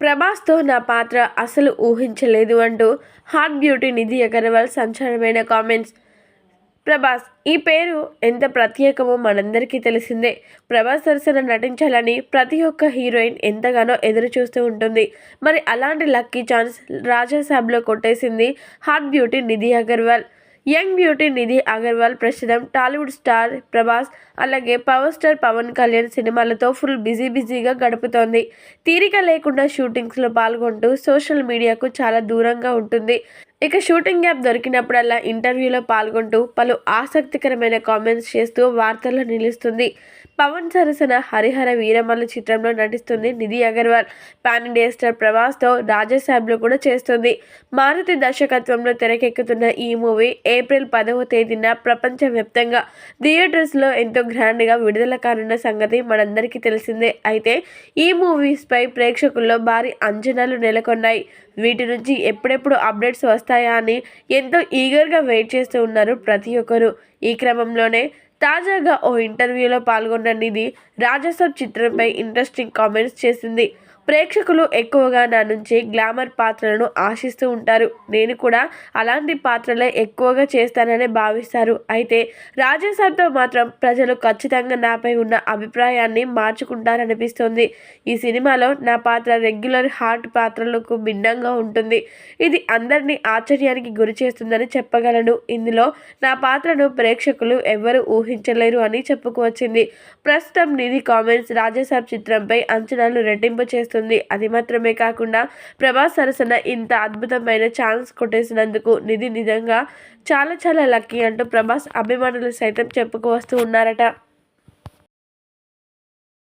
ప్రభాస్తో నా పాత్ర అసలు ఊహించలేదు అంటూ హాట్ బ్యూటీ నిధి అగర్వాల్ సంచలనమైన కామెంట్స్. ప్రభాస్ ఈ పేరు ఎంత ప్రత్యేకమో మనందరికీ తెలిసిందే. ప్రభాస్ సరసన నటించాలని ప్రతి ఒక్క హీరోయిన్ ఎంతగానో ఎదురు చూస్తూ ఉంటుంది. మరి అలాంటి లక్కీ ఛాన్స్ రాజాసాబ్లో కొట్టేసింది hot beauty Nidhi Agarwal. Young beauty Nidhi Agarwal ప్రస్తుతం టాలీవుడ్ స్టార్ ప్రభాస్ అలాగే పవర్ స్టార్ పవన్ కళ్యాణ్ సినిమాలతో ఫుల్ బిజీ బిజీగా గడుపుతోంది. తీరిక లేకుండా షూటింగ్స్లో పాల్గొంటూ సోషల్ మీడియాకు చాలా దూరంగా ఉంటుంది. ఇక షూటింగ్ గ్యాప్ దొరికినప్పుడల్లా ఇంటర్వ్యూలో పాల్గొంటూ పలు ఆసక్తికరమైన కామెంట్స్ చేస్తూ వార్తల్లో నిలుస్తుంది. పవన్ సరసన హరిహర వీరమల్లు చిత్రంలో నటిస్తుంది Nidhi Agarwal. Pan India star ప్రభాస్తో రాజసాబ్లో కూడా చేస్తుంది. మారుతి దర్శకత్వంలో తెరకెక్కుతున్న ఈ మూవీ ఏప్రిల్ పదవ తేదీన ప్రపంచవ్యాప్తంగా. థియేటర్స్లో ఎంతో గ్రాండ్గా విడుదల కానున్న సంగతి మనందరికీ తెలిసిందే. అయితే ఈ మూవీస్పై ప్రేక్షకుల్లో భారీ అంచనాలు నెలకొన్నాయి. వీటి నుంచి ఎప్పుడెప్పుడు అప్డేట్స్ వస్తాయి? అని ఎంతో ఈగర్గా వెయిట్ చేస్తూ ఉన్నారు ప్రతి ఒక్కరు. ఈ క్రమంలోనే తాజాగా ఓ ఇంటర్వ్యూలో పాల్గొన్న నిధి రాజసబ్ చిత్రంపై ఇంట్రెస్టింగ్ కామెంట్స్ చేసింది. ప్రేక్షకులు ఎక్కువగా నా నుంచి గ్లామర్ పాత్రలను ఆశిస్తూ ఉంటారు. నేను కూడా అలాంటి పాత్రలే ఎక్కువగా చేస్తానని భావిస్తారు. అయితే రాజేశాబ్తో మాత్రం ప్రజలు ఖచ్చితంగా నాపై ఉన్న అభిప్రాయాన్ని మార్చుకుంటారనిపిస్తుంది. ఈ సినిమాలో నా పాత్ర రెగ్యులర్ హార్ట్ పాత్రలకు భిన్నంగా ఉంటుంది. ఇది అందరినీ ఆశ్చర్యానికి గురి చేస్తుందని చెప్పగలను. ఇందులో నా పాత్రను ప్రేక్షకులు ఎవరు ఊహించలేరు అని చెప్పుకువచ్చింది ప్రస్తుతం నిధి కామెంట్స్ రాజేశాబ్ చిత్రంపై అంచనాలు రెట్టింపు చేస్తుంది అది మాత్రమే కాకుండా ప్రభాస్ సరసన ఇంత అద్భుతమైన ఛాన్స్ కొట్టేసినందుకు నిధి నిజంగా చాలా చాలా లక్కీ అంటూ ప్రభాస్ అభిమానులు సైతం చెప్పుకు వస్తూ ఉన్నారట.